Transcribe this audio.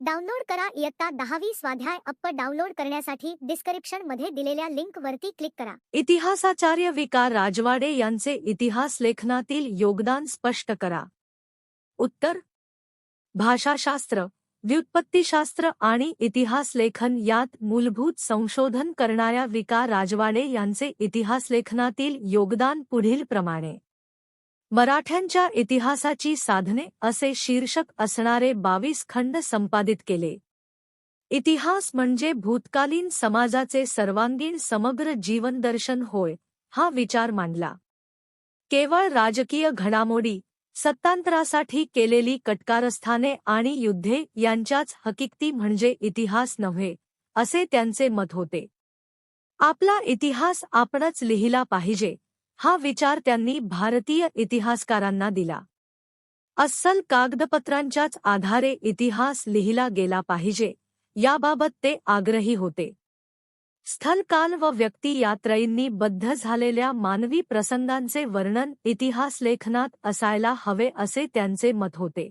Download करा इयत्ता दहावी स्वाध्याय अप्प डाउनलोड करण्यासाठी डिस्क्रिप्शनमध्ये दिलेल्या लिंक वरती क्लिक करा. इतिहासाचार्य विकार राजवाडे यांचे इतिहास लेखनातील योगदान स्पष्ट करा. उत्तर. भाषाशास्त्र व्युत्पत्तीशास्त्र आणि इतिहास लेखन यात मूलभूत संशोधन करणाऱ्या विकार राजवाडे यांचे इतिहास लेखनातील योगदान पुढील प्रमाणे मराठ्यांच्या इतिहासाची साधने असे शीर्षक असणारे बावीस खंड संपादित केले. इतिहास म्हणजे भूतकालीन समाजाचे सर्वांगीण समग्र जीवनदर्शन होय हा विचार मांडला. केवळ राजकीय घडामोडी सत्तांतरासाठी केलेली कटकारस्थाने आणि युद्धे यांच्याच हकीकती म्हणजे इतिहास नव्हे असे त्यांचे मत होते. आपला इतिहास आपणच लिहिला पाहिजे हा विचार त्यांनी भारतीय इतिहासकारांना दिला. अस्सल कागदपत्रांच्याच आधारे इतिहास लिहिला गेला पाहिजे याबाबत ते आग्रही होते. स्थलकाल व व्यक्ती यात्रयींनी बद्ध झालेल्या मानवी प्रसंगांचे वर्णन इतिहासलेखनात असायला हवे असे त्यांचे मत होते.